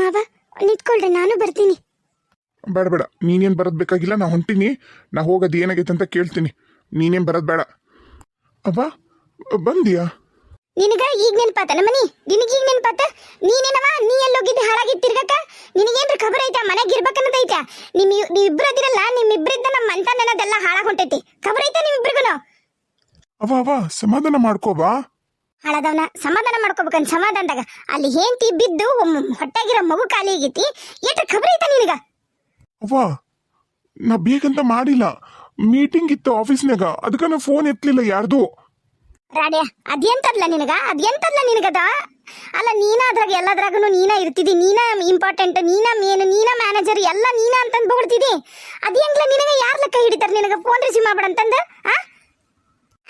ಮಾವ ನಿಂತ್ಕೊಳ್ರಿ ನಾನು ಬರ್ತೀನಿ. ಬೇಡ ಬೇಡ. ನೀನೇನು ಬರೋದು ಬೇಕಾಗಿಲ್ಲ ನಾ ಹೊಂಟೀನಿ. ನಾ ಹೋಗೋದು ಏನಾಗೈತೆ ಅಂತ ಕೇಳ್ತೀನಿ. ನೀನೇನು ಬರೋದು ಬೇಡ. ಅಬ್ಬ ಬಂದಿಯಾ? ನಿನಗ ಈಗ ನೆನಪಾತ ನಮ್ಮನಿ? ನಿನಗ ಈಗ ನೆನಪಾತ? ನೀನೇನವ ನೀ ಎಲ್ಲೋಗಿದ್ದೆ ಹಾಳಾಗಿ ತಿರ್ಗಕ ನಿನಗೇನ್ರ ಖಬರ್ ಐತಾ ಮನೆಗೆ ಇರ್ಬೇಕನ್ನೋದು ಐತಾ ನಿಮ್ ನೀವಿಬ್ರು ಅದಿರಲ್ಲ ನಿಮ್ಮಿಬ್ರಿದ್ದ ನಮ್ಮ ಮಂತನ ಅನ್ನೋದೆಲ್ಲ ಹಾಳಾಗ ಹೊಂಟೈತಿ. ಖಬರ್ ಐತಾ ನಿಮ್ಮಿಬ್ರಿಗೂ ಅವ ಅವ ಸಮಾಧಾನ ಮಾಡ್ಕೋಬಾ ಹಾಳಾದವನ ಸಮಾಧಾನ ಮಾಡ್ಕೋಬೇಕಂತ ಸಮಾಧಾನದಾಗ ಅಲ್ಲಿ ಹೇಂತಿ ಬಿದ್ದು ಹೊಟ್ಟೆಗಿರೋ ಮಗು ಖಾಲಿ ಆಗೈತಿ. ಎಷ್ಟು ಖಬರ್ ಐತ ನಿನಗ? ಅವ್ವ ನಾ ಬೇಕಂತ ಮಾಡಿಲ್ಲ. ಮೀಟಿಂಗ್ ಇತ್ತು ಆಫೀಸ್ನಾಗ ಅದಕ್ಕೆ ನಾ ಫೋನ್ ಎತ್ತಲಿಲ್ಲ ಯಾರ್ದು. ರಾಡ್ಯ ಅದೆಂತದ್ಲ ನಿನಗ? ಅದೆಂತದ್ಲ ನಿನಗದ? ಅಲ್ಲ ನೀನ ಅದ್ರಾಗ ಎಲ್ಲದ್ರಾಗನು ನೀನ ಇರ್ತಿದಿ. ನೀನ ಇಂಪಾರ್ಟೆಂಟ್ ನೀನ ಮೇನ್ ನೀನ ಮ್ಯಾನೇಜರ್ ಎಲ್ಲ ನೀನ ಅಂತಂದ್ ಬೊಗಳ್ತಿದಿ. ಅದೇಂಗ್ಲ ನಿನಗ ಯಾರ್ ಲೆಕ್ಕ ಹಿಡಿತಾರ ನಿನಗ? ಫೋನ್ ರಿಸೀವ್ ಮಾಡ್ಬೇಡ ಅಂತಂದ ಆ?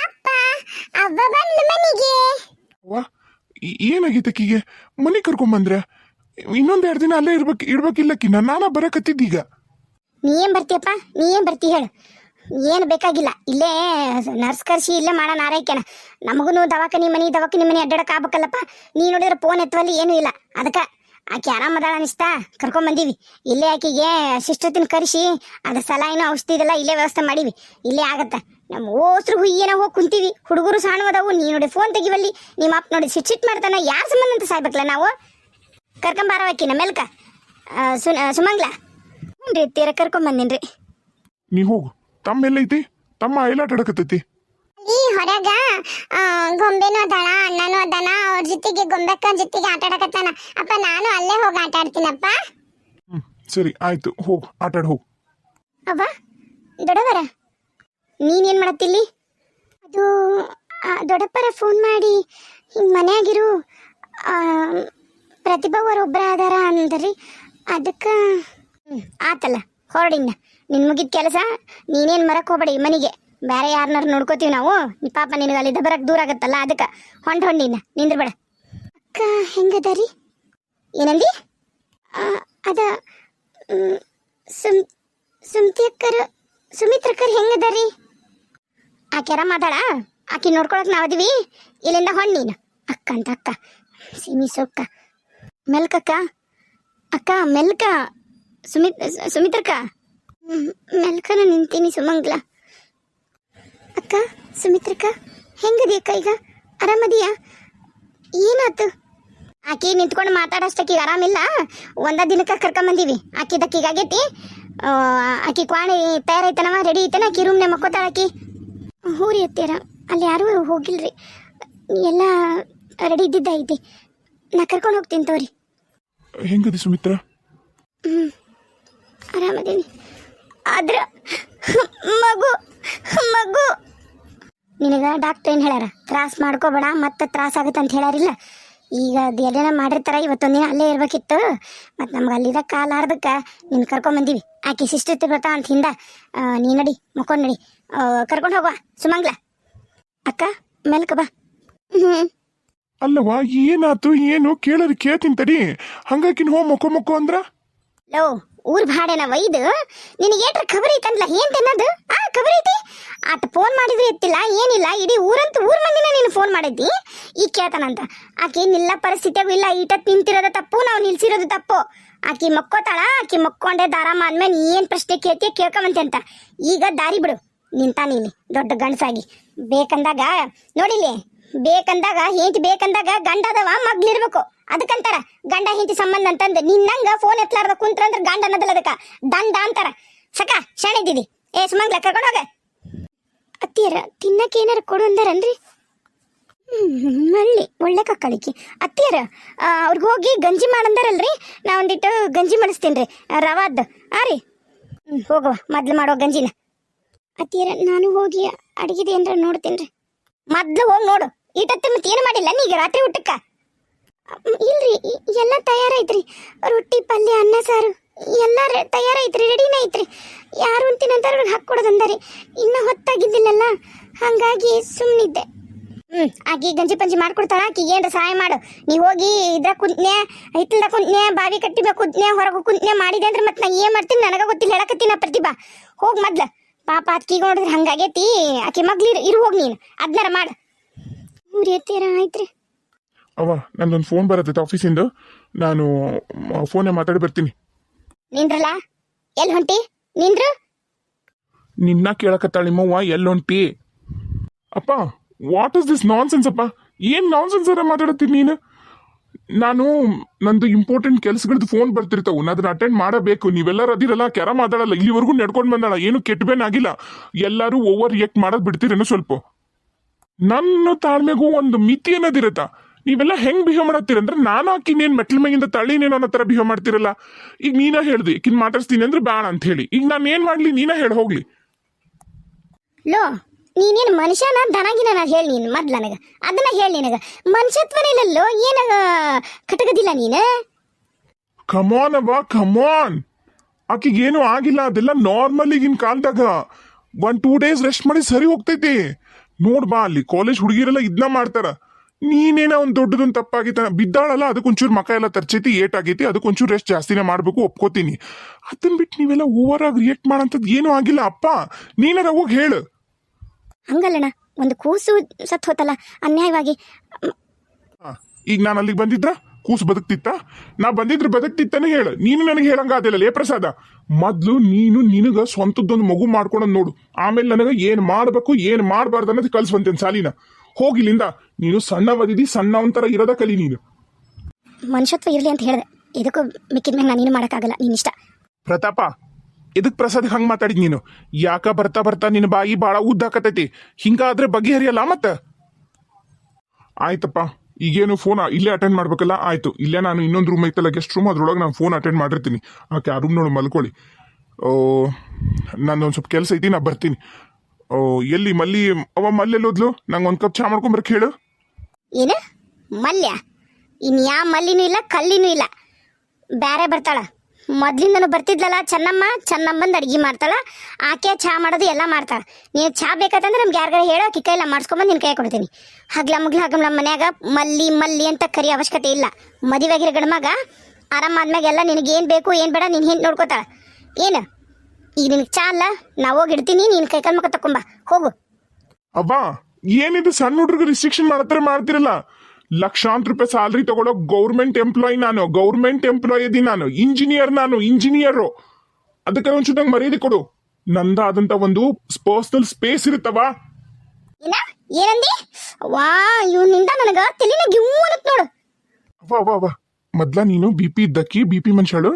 ಅಪ್ಪ ಅವ್ವ ಬಂದ ಮನೆಗೆ. ವಾ ಏನಾಗೈತೆ ಆಕಿಗೆ ಮನೆ ಕರ್ಕೊಂಬಂದ್ರೆ ಇನ್ನೊಂದ್ ಎರಡು ದಿನ ಅಲ್ಲೇ ಇರ್ಬೇಕು ಇಡ್ಬೇಕಿಲ್ಲಕ್ಕಿನ್ನ ನಾನಾ ಬರಕತ್ತಿದ್ದೀಗ ನೀ ಏನ್ ಬರ್ತೀಯಪ್ಪ? ನೀ ಏನ್ ಬರ್ತಿ ಹೇಳು. ಏನು ಬೇಕಾಗಿಲ್ಲ. ಇಲ್ಲೇ ನರ್ಸ್ ಕರ್ಸಿ ಇಲ್ಲೇ ಮಾಡೋಣ ಆರೈಕೆನ ನಮಗೂ ದವಾಖಾನಿ ಮನಿ ದವಾಖಾನಿ ಮನಿ ಅಡ್ಡಾಡಕ್ ಆಗ್ಬೇಕಲ್ಲಪ್ಪ. ನೀ ನೋಡಿದ್ರೆ ಫೋನ್ ಎತ್ತುವಲ್ಲಿ ಏನೂ ಇಲ್ಲ. ಅದಕ್ಕೆ ಆಕೆ ಆರಾಮದಾಳ ಅನಿಸ್ತಾ? ಕರ್ಕೊಂಡ್ ಬಂದೀವಿ. ಇಲ್ಲೇ ಆಕೆಗೆ ಸಿಸ್ಟರ್ತಿನ ಕರೆಸಿ ಸಲ ಏನೋ ಔಷಧಿ ಇದೆಲ್ಲ ಇಲ್ಲೇ ವ್ಯವಸ್ಥೆ ಮಾಡೀವಿ. ಇಲ್ಲೇ ಆಗತ್ತ. ನಮ್ಮ ಓಸ್ರು ಹುಯ್ಯನ ಹೋಗಿ ಕುಂತೀವಿ. ಹುಡುಗರು ಸಣ್ಣವದವು ನೀ ನೋಡಿ ಫೋನ್ ತೆಗಿವಲ್ಲಿ. ನಿಮ್ಮ ಅಪ್ಪ ನೋಡಿ ಸಿಟ್ ಸಿಟ್ ಮಾಡ್ತಾನ. ಯಾರ ಸಂಬಂಧ ಅಂತ ಸಾಯ್ಬೇಕಲ್ಲ ನಾವು? ಕರ್ಕೊಂಬಾರವಕ್ಕಿನ ಮೆಲ್ಕ. ಸುನ ಸುಮಂಗ್ಲ. ಹ್ಞೂ ರೀ ತೀರ ಕರ್ಕೊಂಬಂದಿನ್ರಿ ನೀ ಹೋಗು. ತಮ್ಮ ಎಲ್ಲೈತಿ? ತಮ್ಮ ಎಲ್ಲಾಟ ಆಡಕತ್ತೈತಿ ಈ ಹೊರಗ ಗೊಂಬೆನೂ ಅದಾಳ ಅಣ್ಣನೂ ಅದಾನ. ಅವ್ರ ಜೊತೆಗೆ ಗೊಂಬೆಕ್ಕ ಜೊತೆಗೆ ಆಟ ಆಡಕತ್ತಾನ. ಅಪ್ಪ ನಾನು ಅಲ್ಲೇ ಹೋಗಿ ಆಟ ಆಡ್ತೀನಪ್ಪ. ಸರಿ ಆಯ್ತು. ಹೋಗು ಆಟಾಡ್ ಹೋಗು. ಅವ್ವ ದೊಡ್ಡವರ ನೀನೇನ್ ಮಾಡತ್ತಿಲ್ಲಿ? ಅದು ದೊಡ್ಡಪ್ಪರ ಫೋನ್ ಮಾಡಿ ಹಿಂಗೆ ಮನೆಯಾಗಿರು ಪ್ರತಿಭಾ ಒಬ್ಬರ ಅದಾರ ಅಂದ್ರಿ ಅದಕ್ಕೆ ಆತಲ್ಲ ಹೊರಡಿನ್ನ ನಿನ್ ಮುಗಿದ ಕೆಲಸ ನೀನೇನು ಮರಕ್ಕೆ ಹೋಗ್ಬೇಡಿ ಮನೆಗೆ. ಬೇರೆ ಯಾರನ್ನಾರು ನೋಡ್ಕೋತೀವಿ ನಾವು. ಪಾಪ ನಿನಗೆ ಅಲ್ಲಿ ಬರಕ್ಕೆ ದೂರ ಆಗುತ್ತಲ್ಲ ಅದಕ್ಕೆ ಹೊಂಡ್ ಹೊಂಡಿನ ನಿಂದ್ರಬೇಡ. ಅಕ್ಕ ಹೆಂಗದಾರಿ? ಏನಂದಿ? ಆ, ಅದ ಸುಮ್ ಸುಮ್ ಸುಮ್ತಿ ಅಕ್ಕರ ಸುಮಿತ್ರಕ್ಕರ್ ಹೆಂಗದಾರಿ? ಆಕೆರ ಮಾತಾಡ? ಆಕಿ ನೋಡ್ಕೊಳಕ್ ನಾವ್ ಅದೀವಿ ಇಲ್ಲಿಂದ ಹೊಣ್ ನೀನು. ಅಕ್ಕ ಅಂತ ಅಕ್ಕ. ಸಿಮಿ ಸೊಕ್ಕ. ಮೆಲ್ಕಕ್ಕ? ಅಕ್ಕ, ಮೆಲ್ಕ. ಸುಮಿತ್, ಸುಮಿತ್ರಕ್ಕ? ಮೆಲ್ಕನ ನಿಂತೀನಿ ಸುಮಂಗ್ಲ. ಅಕ್ಕ, ಸುಮಿತ್ರಕ್ಕ ಹೆಂಗದಿ ಅಕ್ಕ ಈಗ? ಆರಾಮದಿಯಾ? ಏನಾತು? ಆಕಿ ನಿಂತ್ಕೊಂಡು ಮಾತಾಡೋಷ್ಟಕ್ಕೀಗ ಆರಾಮಿಲ್ಲ. ಒಂದ ದಿನಕ್ಕೆ ಕರ್ಕೊಂಬಂದೀವಿ. ಆಕಿದಕ್ಕೀಗಾಗೈತಿ ಆಕಿ ಕ್ವಾಣಿ ತಯಾರೈತನವ ರೆಡಿ ಐತನ ಆಕಿ ರೂಮ್ನೆ ಮಕ್ಕೋತಾಳ ಹ್ಞೂ ರೀ ಅತ್ತೀರ ಅಲ್ಲಿ ಯಾರೂ ಹೋಗಿಲ್ರಿ. ಎಲ್ಲ ರೆಡಿ ಇದ್ದಿದ್ದ ಐತಿ ನಾ ಕರ್ಕೊಂಡು ಹೋಗ್ತೀನಿ ತೋರಿ ಹೆಂಗದಿ ಸುಮಿತ್ರ? ಹ್ಞೂ ಆರಾಮದೀನಿ. ಆದ್ರ ಮಗು ಮಗು. ನಿನಗೆ ಡಾಕ್ಟರ್ ಏನು ಹೇಳ್ಯಾರ? ತ್ರಾಸ ಮಾಡ್ಕೋಬೇಡ ಮತ್ತೆ ತ್ರಾಸ ಆಗುತ್ತೆ ಅಂತ ಹೇಳ್ಯಾರಿಲ್ಲ? ಈಗ ಅದು ಎಲ್ಲೇನ ಮಾಡಿರ್ತಾರ ಇವತ್ತೊಂದಿನ ಅಲ್ಲೇ ಇರ್ಬೇಕಿತ್ತು. ಮತ್ತು ನಮ್ಗೆ ಅಲ್ಲಿದ ಕಾಲಾರ್ದಕ್ಕೆ ನಿನ್ನ ಕರ್ಕೊಂಬಂದೀವಿ ಆಕೆ ಸಿಸ್ಟರ್ ತಿರ್ಬರ್ತಾ ಅಂತ ಹಿಂದ. ನೀ ನಡಿ ಮುಕ್ಕೊಂಡು ನಡಿ. ಕರ್ಕೊಂಡು ಹೋಗುವ. ಸುಮಂಗ್ಲ. ಅಕ್ಕ ಮೆಲ್ಕ ಬಾ. ಹ್ಞೂ ಅಲ್ಲವಾ ಏನಾತು ಏನು? ಕೇಳೋದು ಕೇಳ್ತೀನಿ ತಡಿ. ಹಂಗಾಕಿನ ಹೋ ಮೊಕ್ಕೋ ಮೊಕ್ಕೋ ಅಂದ್ರ? ಲೋ ಊರ್ ಭಾಡೆನ ಒಯ್ದು ನಿನಗೆ ಏಟ್ರ ಖಬರ್ ಐತಂದ್ಲ? ಏನ್ ತಿನ್ನದು? ಆ ಖಬರ್ ಐತಿ? ಆತ ಫೋನ್ ಮಾಡಿದ್ರೆ ಎತ್ತಿಲ್ಲ ಏನಿಲ್ಲ ಇಡೀ ಊರಂತ ಊರ್ ಮಂದಿನ ನೀನು ಫೋನ್ ಮಾಡೈತಿ. ಈ ಕೇಳ್ತಾನಂತ ಆಕೆ ನಿಲ್ಲ ಪರಿಸ್ಥಿತಿಯಾಗೂ ಇಲ್ಲ ಈಟ ತಿಂತಿರೋದ ತಪ್ಪು ನಾವು ನಿಲ್ಸಿರೋದು ತಪ್ಪು. ಆಕಿ ಮಕ್ಕೋತಾಳ ಆಕಿ ಮಕ್ಕೊಂಡೆ ದಾರಾಮ ಅಂದ್ಮೇಲೆ ಏನ್ ಪ್ರಶ್ನೆ ಕೇಳ್ತೀಯ ಕೇಳ್ಕೊಂಬಂತೆ ಅಂತ. ಈಗ ದಾರಿ ಬಿಡು. ನಿಂತ ನೀನು, ದೊಡ್ಡ ಗಂಡಸಾಗಿ. ಬೇಕಂದಾಗ ನೋಡಿಲಿ ಬೇಕಂದಾಗ, ಹೆಂಡತಿ ಬೇಕಂದಾಗ ಗಂಡದವ ಮಗ್ಲಿರ್ಬೇಕು ಅದಕ್ಕಂತಾರ, ಗಂಡ ಹೆಂಡತಿ ಸಂಬಂಧ ಅಂತಂದು ನಿನ್ನಂಗ ಫೋನ್ ಎತ್ತಲಾರ್ದ ಕುಂತ್ರ ಅಂದ್ರೆ ಗಂಡ ಅನ್ನದಲ್ಲ ಅದಕ್ಕ. ದಂಡ ಅಂತಾರ. ಸಕ ಶಾಣಿದ್ದೀವಿ ಏ, ಸುಮಂಗ್ಲ, ಕರ್ಕೊಂಡು ಹೋಗ. ಅತ್ತಿಯರ, ತಿನ್ನಕ್ಕೆ ಏನಾರ ಕೊಡು ಅಂದಾರನ್ರಿ? ಮಳ್ಳಿ ಒಳ್ಳೆ ಕಕ್ಕಳಿಕೆ. ಅತ್ತಿಯರ ಅವ್ರಿಗೆ ಹೋಗಿ ಗಂಜಿ ಮಾಡಂದಾರಲ್ರಿ ನಾ ಒಂದಿಟ್ಟು ಗಂಜಿ ಮಾಡಿಸ್ತೀನಿ ರೀ ರವಾದ್ ಹಾಂ ರೀ ಹೋಗುವ ಮೊದ್ಲು ಮಾಡೋ ಗಂಜಿನ. ಅತ್ತಿಯರ ನಾನು ಹೋಗಿ ಅಡಗಿದೆ ಏನ್ರ ನೋಡ್ತೇನ್ರಿ. ಮೊದ್ಲು ಹೋಗಿ ನೋಡು ಈಟತ್ತ ಮತ್ತೆ ಏನು ಮಾಡಿಲ್ಲ ನೀಗ ರಾತ್ರಿ ಊಟಕ್ಕ? ಇಲ್ರಿ ಎಲ್ಲ ತಯಾರೈತ್ರಿ ರೊಟ್ಟಿ, ಪಲ್ಯ, ಅನ್ನ, ಸಾರು, ಎಲ್ಲ ತಯಾರೈತ್ರಿ ರೆಡಿನ ಐತ್ರಿ. ಯಾರು ಅಂತೀನಂತ ಅವ್ರಿಗೆ ಹಾಕ್ಕೊಡೋದಂದಾರಿ ಇನ್ನ ಹೊತ್ತಾಗಿದ್ದಿಲ್ಲಲ್ಲ, ಹಂಗಾಗಿ ಸುಮ್ಮನಿದ್ದೆ ಹ್ಮ್, ಆಕಿ ಗಂಜಿ ಪಂಜಿ ಮಾಡ್ಕೊಡ್ತಾರ ಆಕಿಗೆ ಏನ್ರ ಸಹಾಯ ಮಾಡು. ನೀ ಹೋಗಿ ಇದ್ರ ಕುಂತ್ನೆ ಹಿತ್ತಲ್ದ ಕುಂತ್ನೆ ಬಾವಿ ಕಟ್ಟಿಬೇಕು ಕುಂತ್ನೆ ಹೊರಗೆ ಕುಂತ್ನೆ ಮಾಡಿದೆ ಅಂದ್ರೆ ಮತ್ತೆ ನಾ ಏನ್ ಮಾಡ್ತೀನಿ? ನನಗ ಗೊತ್ತಿಲ್ಲ, ಹೇಳಕತ್ತೀನಿ ಪ್ರತಿಭಾ. ಹೋಗ್ ಮೊದ್ಲ. ಪಾಪ ಅದ್ಕಿಗೆ ನೋಡಿದ್ರೆ ಹಂಗಾಗೈತಿ. ಆಕೆ ಮಗ್ಲಿ ಇರು ಹೋಗಿ ನೀನು. ಅದ್ನಾರ ಮಾಡು. ಮೂರಿ ಎತ್ತೀರ ಆಯ್ತ್ರಿ? ಅವ ನಂದೊಂದು ಫೋನ್ ಬರತ್ತೈತೆ ಆಫೀಸಿಂದ ನಾನು ಫೋನೇ ಮಾತಾಡಿ ಬರ್ತೀನಿ. ನಿಂದ್ರಲ್ಲ ಎಲ್ಲಿ ಹೊಂಟಿ? ನಿಂದ್ರು? ನಿನ್ನ ಕೇಳಕತ್ತಾಳ ನಿಮ್ಮವ್ವ ಎಲ್ಲೊಂಟಿ ಅಪ್ಪ ವಾಟ್ ಇಸ್ ದಿಸ್ ನಾನ್ಸೆನ್ಸ್ ಅಪ್ಪ? ಏನ್ ನಾನ್ಸೆನ್ಸ್ ಅರ ಮಾತಾಡತ್ತೀನಿ ನೀನು? ನಾನು, ನಂದು ಇಂಪಾರ್ಟೆಂಟ್ ಕೆಲಸಗಳದ್ದು ಫೋನ್ ಬರ್ತಿರ್ತಾವು. ಅದನ್ನ ಅಟೆಂಡ್ ಮಾಡಬೇಕು. ನೀವೆಲ್ಲರೂ ಅದಿರಲ್ಲ ಕೆರ ಮಾತಾಡಲ್ಲ. ಇಲ್ಲಿವರೆಗೂ ನಡ್ಕೊಂಡು ಬಂದಾಳ. ಏನು ಕೆಟ್ಟಬೇನ ಆಗಿಲ್ಲ. ಎಲ್ಲರೂ ಓವರ್ ರಿಯಾಕ್ಟ್ ಮಾಡೋದ್ ಬಿಡ್ತೀರೇನೋ ಸ್ವಲ್ಪ. ನನ್ನ ತಾಳ್ಮೆಗೂ ಒಂದು ಮಿತಿ ಅನ್ನೋದಿರತ್ತ ನೀವೆಲ್ಲ ಹೆಂಗ್ ಬಿಹೇವ್ ಮಾಡತ್ತೀರ ಅಂದ್ರೆ, ನಾನು ಆಕಿನೇನ್ ಮೆಟ್ಲ ಮೇಗಿಂದ ನೀನು ಅನ್ನೋ ತರ ಬಿಹೇವ್ ಮಾಡ್ತಿರಲ್ಲ. ಈಗ ನೀನ ಹೇಳ್ದಿ ಕಿನ್ ಮಾತಾಡ್ಸ್ತೀನಿ ಅಂದ್ರೆ ಬೇಡ ಅಂತ ಹೇಳಿ. ಈಗ ನಾನು ಏನ್ ಮಾಡ್ಲಿ, ನೀನ ಹೇಳಿ ಹೋಗ್ಲಿ. ನೀನೇನು ಮನುಷ್ಯನ ದನಗಿನ ನಾನು ಹೇಳಿ ನೀನು ಮೊದ್ಲು ನನಗೆ. ಅದನ್ನ ಹೇಳಿ ನಿನಗೆ. ಮನುಷ್ಯತ್ವನೇ ಇಲ್ಲಲ್ಲೋ, ಏನ ಕಟಗದಿಲ್ಲ ನೀನು? ಕಮಾನ್ ಅವ್ವ ಕಮಾನ್ ಆಕಿಗೇನು ಆಗಿಲ್ಲ, ಅದೆಲ್ಲ ನಾರ್ಮಲ್ ಈಗಿನ ಕಾಲದಾಗ. ಒನ್ ಟೂ ಡೇಸ್ ರೆಸ್ಟ್ ಮಾಡಿ ಸರಿ ಹೋಗ್ತೈತಿ. ನೋಡ್ ಬಾ ಅಲ್ಲಿ ಕಾಲೇಜ್ ಹುಡುಗಿರೆಲ್ಲ ಇದನ್ನ ಮಾಡ್ತಾರ. ನೀನೇನ ಒಂದ್ ದೊಡ್ಡದೊಂದು ತಪ್ಪಾಗಿತ್ತ ಬಿದ್ದಾಳಲ್ಲ ಅದಕ್ಕೊಂಚೂರು ಮಕ ಎಲ್ಲ ತರ್ಚೈತಿ, ಏಟ್ ಆಗೈತಿ ಅದಕ್ಕೊಂಚೂರು ರೆಸ್ಟ್ ಜಾಸ್ತಿನೇ ಮಾಡ್ಬೇಕು, ಒಪ್ಕೋತೀನಿ. ಅದನ್ನ ಬಿಟ್ಟು ನೀವೆಲ್ಲ ಓವರ್ ಆಗಿ ರಿಯಾಕ್ಟ್ ಮಾಡಂತದ್ ಏನೂ ಆಗಿಲ್ಲ, ಅಪ್ಪ. ನೀನಾರ ಹೋಗಿ ಹೇಳು. ಹಂಗಲ್ಲಣ್ಣ ಒಂದು ಕೂಸು ಸತ್ ಹೋತಲ್ಲ ಅನ್ಯಾಯವಾಗಿ. ಈಗ ನಾನು ಅಲ್ಲಿಗೆ ಬಂದಿದ್ರ? ಕೂಸು ಬದುಕ್ತಿತ್ತ? ನಾ ಬಂದಿದ್ರೆ ಬದುಕ್ತಿತ್ತಾನೆ ಹೇಳು. ನೀನು ನನಗೆ ಹೇಳಂಗ ಅದಿಲ್ಲ ಲೇ ಪ್ರಸಾದ? ಮೊದ್ಲು ನೀನು ನಿನಗ ಸ್ವಂತದ್ದೊಂದು ಮಗು ಮಾಡ್ಕೊಂಡ್ ನೋಡು. ಆಮೇಲೆ ನನಗೆ ಏನ್ ಮಾಡ್ಬೇಕು ಏನ್ ಮಾಡ್ಬಾರ್ದು ಅನ್ನೋದು ಕಲ್ಸ್ಬಂತೇನೆ ಸಾಲಿನ. ಹೋಗಿಲ್ಲಿಂದ ನೀನು ಸಣ್ಣವದಿದಿ ಒಂಥರ ಇರೋದ ಕಲಿ ನೀನು. ಮನುಷ್ಯತ್ವ ಇರಲಿ ಅಂತ ಹೇಳಿದೆ. ಇದಕ್ಕೂ ಮಿಕ್ಕಿದ ಮೇಲೆ ನಾನೇನು ಮಾಡೋಕ್ಕಾಗಲ್ಲ ಇಷ್ಟ. ಪ್ರತಾಪ ಇದಕ್ ಪ್ರಸಾದ್ ಹಂಗ್ ಮಾತಾಡಿದ್ ನೀನು? ಯಾಕ ಬರ್ತಾ ಬರ್ತಾ ನಿನ್ನ ಬಾಯಿ ಬಾಳ ಉದ್ದಾಕತೈತಿ ಹಿಂಗಾದ್ರೆ ಬಗೆಹರಿಯಲ್ಲ ಮತ್ತೆ? ಆಯ್ತಪ್ಪ, ಈಗೇನು ಫೋನ್ ಇಲ್ಲೇ ಅಟೆಂಡ್ ಮಾಡ್ಬೇಕಲ್ಲ? ಆಯ್ತು. ಇಲ್ಲೇ ನಾನು ಇನ್ನೊಂದು ರೂಮ್ ಐತಲ್ಲ ಗೆಸ್ಟ್ ರೂಮ್ ಅದ್ರೊಳಗೆ ನಾನು ಫೋನ್ ಅಟೆಂಡ್ ಮಾಡಿರ್ತೀನಿ. ಆಕೆ ಆ ರೂಮ್ ನೋಡಿ ಮಲ್ಕೊಳ್ಳಿ. ಓ, ನಂದೊಂದು ಸ್ವಲ್ಪ ಕೆಲಸ ಐತಿ, ನಾ ಬರ್ತೀನಿ. ಓ, ಎಲ್ಲಿ ಮಲ್ಲಿ, ಅವ ಮಲ್ಲಿ ಎಲ್ಲೋದ್ಲು ನಂಗೆ ಒಂದು ಕಪ್ ಚಾ ಮಾಡ್ಕೊಂಬರಕ್ಕೆ ಹೇಳು. ಏನು? ಮಲ್ಯ? ಇನ್ಯಾ ಮಲ್ಲಿನೂ ಇಲ್ಲ, ಕಲ್ಲಿನೂ ಇಲ್ಲ. ಬೇರೆ ಬರ್ತಾಳ. ಮೊದ್ಲಿಂದನು ಬರ್ತಿದ್ಲಲ್ಲ ಚೆನ್ನಮ್ಮ, ಚೆನ್ನಮ್ಮಂದು ಅಡ್ಗೆ ಮಾಡ್ತಾಳ. ಆಕೆ ಚಾ ಮಾಡೋದು ಎಲ್ಲ ಮಾಡ್ತಾಳ. ನೀನು ಚಹಾ ಬೇಕಾತಂದ್ರೆ ನಮ್ಗೆ ಯಾರಿಗಾರ ಹೇಳೋ ಅಕ್ಕಿ ಕೈಲ ಮಾಡ್ಸ್ಕೊಂಬಂದು ನಿನ್ನ ಕೈ ಕೊಡ್ತೀನಿ. ಹಗ್ಲ ಮುಗ್ಲ ಹಗ್ಲ ಮನ್ಯಾಗ ಮಲ್ಲಿ ಮಲ್ಲಿ ಅಂತ ಕರಿ ಅವಶ್ಯಕತೆ ಇಲ್ಲ. ಮದುವೆಗಿರೋ ಗಂಡ್ಮಗ ಆರಾಮಾದ್ಮ್ಯಾಗ ಎಲ್ಲ ನಿನಗೆ ಏನು ಬೇಕು, ಏನು ಬೇಡ ನೀನು ಹಿಂದೆ ನೋಡ್ಕೋತಾಳ. ಏನು? ಈಗ ನಿನಗೆ ಚಾ ಅಲ್ಲ, ನಾವು ಹೋಗಿ ಇಡ್ತೀನಿ, ನೀನು ಕೈ ಮುಖ ತಕೊಂಬ ಹೋಗು. ಅಬ್ಬಾ, ಏನಿದು ಸಣ್ಣ ಹುಡುಗರು ರಿಸ್ಟ್ರಿಕ್ಷನ್ ಮಾಡ್ತಾರೆ ಮಾಡ್ತಿರಲ್ಲ? ಲಕ್ಷಾಂತರ ರೂಪಾಯಿ ಸ್ಯಾಲ್ರಿ ತಗೊಳ್ಳೋ ಗೌರ್ಮೆಂಟ್ ಎಂಪ್ಲಾಯಿ ನಾನು ಗೌರ್ಮೆಂಟ್ ಎಂಪ್ಲಾಯ್ ಇದೀನಿ ನಾನು ಇಂಜಿನಿಯರ್ ನಾನು ಇಂಜಿನಿಯರು ಅದಕ್ಕೆ ಒಂಚೂರು ನಂಗೆ ಮರ್ಯಾದೆ ಕೊಡು. ನಂದಾದಂತ ಒಂದು ಪರ್ಸನಲ್ ಸ್ಪೇಸ್ ಇರುತ್ತವಾ? ಏನ? ಏನಂದಿ? ವಾ ಇವನಿಂದ ನನಗ ತಲೆನ ಅನ್ನತ್ ನೋಡು. ಅವ್ವ ವಾ ವಾ ಮೊದ್ಲ ನೀನು ಬಿ ಪಿ ಇದ್ದಕ್ಕಿ ಬಿ ಪಿ ಮನುಷ್ಯಳು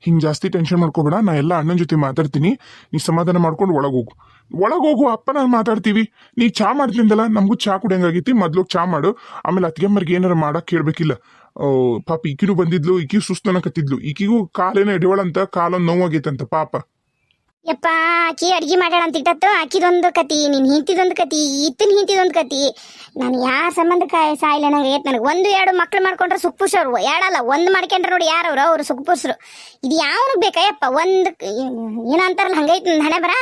ಹಿಂಗೆ ಜಾಸ್ತಿ ಟೆನ್ಷನ್ ಮಾಡ್ಕೋಬೇಡ. ನಾ ಎಲ್ಲ ಅಣ್ಣನ ಜೊತೆ ಮಾತಾಡ್ತೀನಿ. ನೀ ಸಮಾಧಾನ ಮಾಡ್ಕೊಂಡು ಒಳಗೋಗು ಒಳಗೋಗು ಅಪ್ಪ ನಾನು ಮಾತಾಡ್ತೀವಿ. ನೀ ಚಾ ಮಾಡ್ತಿಂದಲ್ಲ, ನಮಗೂ ಚಾ ಕುಡಿಯಂಗಾಗೈತಿ, ಮೊದ್ಲು ಚಾ ಮಾಡು. ಆಮೇಲೆ ಅತ್ತಿಗೆಮ್ಮರಿಗೆ ಏನಾರು ಮಾಡಕ್ಕೆ ಕೇಳಬೇಕಿಲ್ಲ. ಪಾಪ ಈಕಿನೂ ಬಂದಿದ್ಲು ಈಕಿ ಸುಸ್ತನಕತ್ತಿದ್ಲು ಈಕಿಗೂ ಕಾಲೇನ ಹಿಡಿಯೋಳಂತ ಕಾಲೊಂದು ನೋವಾಗೈತಂತ ಪಾಪ. ಯಪ್ಪ, ಆಕಿ ಅಡ್ಗೆ ಮಾಡ್ಯಾಳ ಅಂತ ಇಟ್ಟತ್ತು ಆಕಿದೊಂದು ಕತಿ, ನಿನ್ ಹಿಂತಿದೊಂದು ಕತಿ ಇತ್ತಿನ ಹಿಂತಿದೊಂದು ಕತಿ. ನಾನು ಯಾರ ಸಂಬಂಧ ಸಾಯಿಲ್ಲ ನಂಗೆ ಏತ್ ನನಗೆ. ಒಂದು, ಎರಡು ಮಕ್ಳು ಮಾಡ್ಕೊಂಡ್ರೆ ಸುಖಪುರುಷರು ಎರಡಲ್ಲ ಒಂದು ಮಾಡ್ಕೊಂಡ್ರೆ ನೋಡಿ ಯಾರವ್ರು ಅವ್ರು ಸುಖಪುರುಷರು ಇದು ಯಾವನಿಗೆ ಬೇಕಾ ಯಪ್ಪ? ಒಂದು ಏನಂತಾರಲ್ಲ, ಹಂಗೈತಿ ನನ್ನ ಹಣೆ ಬರ?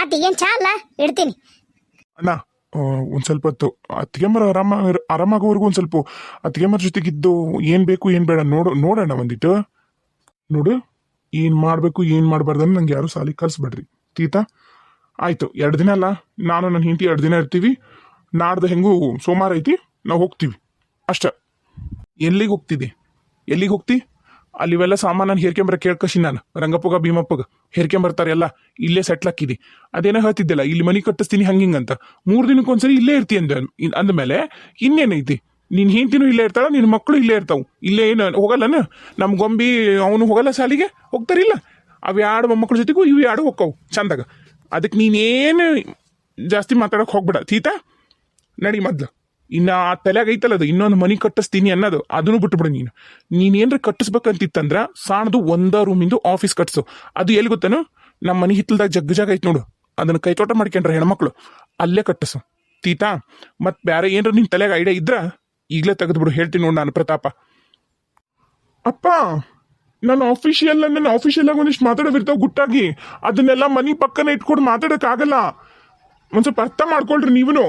ಆತ ಏನು ಚಾ ಅಲ್ಲ? ಇಡ್ತೀನಿ. ಅಣ್ಣ ಒಂದು ಸ್ವಲ್ಪ ಹೊತ್ತು. ಅತ್ತಿಗೆಮ್ಮರ ಆರಾಮ, ಆರಾಮಾಗೋವರೆಗೂ ಒಂದ್ ಸ್ವಲ್ಪ. ಅತ್ತಿಗೆಮ್ಮರ ಜೊತೆಗಿದ್ದು ಏನ್ ಬೇಕು, ಏನ್ ಬೇಡ, ನೋಡು ನೋಡೋಣ ಒಂದಿಟ್ಟು. ನೋಡು, ಏನ್ ಮಾಡ್ಬೇಕು, ಏನ್ ಮಾಡ್ಬಾರ್ದು ನಂಗೆ ಯಾರು ಸಾಲಿ ಕಲ್ಸ್ಬೇಡ್ರಿ ತೀತಾ? ಆಯ್ತು, ಎರಡು ದಿನ ಅಲ್ಲ. ನಾನು ನನ್ನ ಹೆಂಡತಿ ಎರಡು ದಿನ ಇರ್ತೀವಿ. ನಾಡ್ದು ಹೆಂಗೂ ಸೋಮವಾರ ಐತಿ, ನಾವು ಹೋಗ್ತೀವಿ. ಅಷ್ಟ. ಎಲ್ಲಿಗೆ ಹೋಗ್ತಿದ್ದೆ ಎಲ್ಲಿಗೆ ಹೋಗ್ತಿ? ಅಲ್ಲಿ ಇವೆಲ್ಲ ಸಾಮಾನು ಹೇರ್ಕೊಂಬರ ಕೇಳ್ಕಶಿ ನಾನು. ರಂಗಪ್ಪಗ ಭೀಮಪ್ಪಗ ಹೇರ್ಕೊಂಬರ್ತಾರೆ ಎಲ್ಲ. ಇಲ್ಲೇ ಸೆಟ್ಲ್ ಹಾಕಿದಿ. ಅದೇನೋ ಹೇಳ್ತಿದ್ದಿಲ್ಲ, ಇಲ್ಲಿ ಮನಿ ಕಟ್ಟಿಸ್ತೀನಿ ಹಂಗಿಂಗ್ ಅಂತ. ಮೂರು ದಿನಕ್ಕೊಂದ್ಸರಿ ಇಲ್ಲೇ ಇರ್ತಿ ಅಂದ, ಅಂದಮೇಲೆ ಇನ್ನೇನೈತಿ ನಿನ್ ಹೆಂಡತಿನೂ ಇಲ್ಲೇ ಇರ್ತಾಳ ನಿನ್ನ ಮಕ್ಕಳು ಇಲ್ಲೇ ಇರ್ತಾವು. ಇಲ್ಲೇ ಏನು ಹೋಗಲ್ಲನ? ನಮ್ಮ ಗೊಂಬಿ ಅವನು ಹೋಗಲ್ಲ ಸಾಲಿಗೆ ಹೋಗ್ತಾರಿಲ್ಲ? ಅವು ಎರಡು ಮೊಮ್ಮಕ್ಕಳ ಜೊತೆಗೂ ಇವು ಎರಡು ಹೋಗ್ಕವು ಚಂದಾಗ. ಅದಕ್ಕೆ ನೀನೇನು ಜಾಸ್ತಿ ಮಾತಾಡೋಕೆ ಹೋಗ್ಬೇಡ. ತೀತಾ ನಡಿ ಮೊದ್ಲು. ಇನ್ನ ಆ ತಲೆಯಾಗ ಐತಲ್ಲ ಅದು, ಇನ್ನೊಂದು ಮನಿ ಕಟ್ಟಿಸ್ತೀನಿ ಅನ್ನೋದು, ಅದನ್ನು ಬಿಟ್ಬಿಡು ನೀನು. ನೀನೇನ್ರ ಕಟ್ಟಿಸ್ಬೇಕಂತಿತ್ತಂದ್ರ ಸಾಣದು ಒಂದ ರೂಮಿಂದು ಆಫೀಸ್ ಕಟ್ಸು. ಅದು ಎಲ್ಲಿ ಗೊತ್ತೇನು? ನಮ್ಮ ಮನಿ ಹಿತ್ತಲ್ದಾಗ ಜಗ್ ಜಾಗ ಐತೆ ನೋಡು. ಅದನ್ನ ಕೈತೋಟ ಮಾಡ್ಕೊಂಡ್ರೆ ಹೆಣ್ಮಕ್ಳು, ಅಲ್ಲೇ ಕಟ್ಟಿಸು. ತೀತಾ? ಮತ್ ಬೇರೆ ಏನ್ರ ನಿನ್ ತಲೆಯಾಗ ಐಡಿಯಾ ಇದ್ರ, ಈಗಲೇ ತೆಗೆದ್ಬಿಡು. ಹೇಳ್ತೀನಿ ನೋಡು ನಾನು ಪ್ರತಾಪ. ಅಪ್ಪ, ನಾನು ಆಫೀಷಿಯಲ್ ನನ್ನ ಆಫೀಷಿಯಲ್ ಆಗಿ ಒಂದಿಷ್ಟು ಮಾತಾಡೋದಿರ್ತಾವೆ ಗುಟ್ಟಾಗಿ. ಅದನ್ನೆಲ್ಲ ಮನಿ ಪಕ್ಕನೆ ಇಟ್ಕೊಂಡು ಮಾತಾಡೋಕ್ಕಾಗಲ್ಲ. ಒಂದು ಸ್ವಲ್ಪ ಅರ್ಥ ಮಾಡ್ಕೊಳ್ರಿ ನೀವುನು.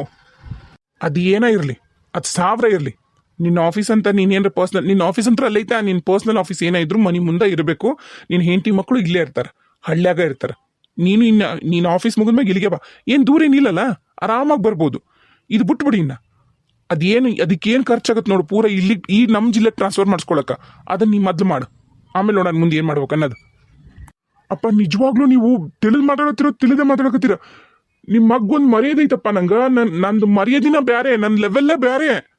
ಅದು ಏನೇ ಇರಲಿ, ಅದು ಸಾವಿರ ಇರಲಿ. ನಿನ್ನ ಆಫೀಸ್ ಅಂತ ನೀನೇನರ ಪರ್ಸ್ನಲ್ ನಿನ್ನ ಆಫೀಸ್ ಅಂತ ಅಲ್ಲೇ ಐತೆ ನಿನ್ನ ಪರ್ಸ್ನಲ್ ಆಫೀಸ್ ಏನೇ ಇದ್ರು ಮನೆ ಮುಂದೆ ಇರಬೇಕು. ನಿನ್ನ ಹೆಂಡತಿ ಮಕ್ಕಳು ಇಲ್ಲೇ ಇರ್ತಾರೆ, ಹಳ್ಳ್ಯಾಗ ಇರ್ತಾರೆ. ನೀನು ಇನ್ನು, ನೀನು ಆಫೀಸ್ ಮುಗಿದ ಮೇಲೆ ಇಲ್ಲಿಗೆ ಬಾ. ಏನು ದೂರ ಏನಿಲ್ಲಲ್ಲ ಆರಾಮಾಗಿ ಬರ್ಬೋದು. ಇದು ಬಿಟ್ಬಿಡಿ ಇನ್ನು. ಅದೇನು, ಅದಕ್ಕೇನು ಖರ್ಚಾಗತ್ತೆ ನೋಡು, ಪೂರ ಇಲ್ಲಿ, ಈ ನಮ್ಮ ಜಿಲ್ಲೆ ಟ್ರಾನ್ಸ್ಫರ್ ಮಾಡಿಸ್ಕೊಳಕ್ಕೆ ಅದನ್ನು ನೀವು ಮೊದಲು ಮಾಡು. ಆಮೇಲೆ ನೋಡೋಣ ಮುಂದೆ ಏನು ಮಾಡ್ಬೇಕು ಅನ್ನೋದು. ಅಪ್ಪ, ನಿಜವಾಗ್ಲೂ ನೀವು ತಿಳಿದು ಮಾತಾಡತ್ತಿರೋ, ತಿಳಿದೇ ಮಾತಾಡಕತ್ತೀರ. ನಿಮ್ಮ ಮಗ್ಗೊಂದು ಮರ್ಯಾದೆ ಐತಪ್ಪ ನಂಗೆ. ನನ್ನ ನಂದು ಮರ್ಯಾದಿನ ಬ್ಯಾರೆ ನನ್ನ ಲೆವೆಲ್ಲೇ ಬ್ಯಾರೆ.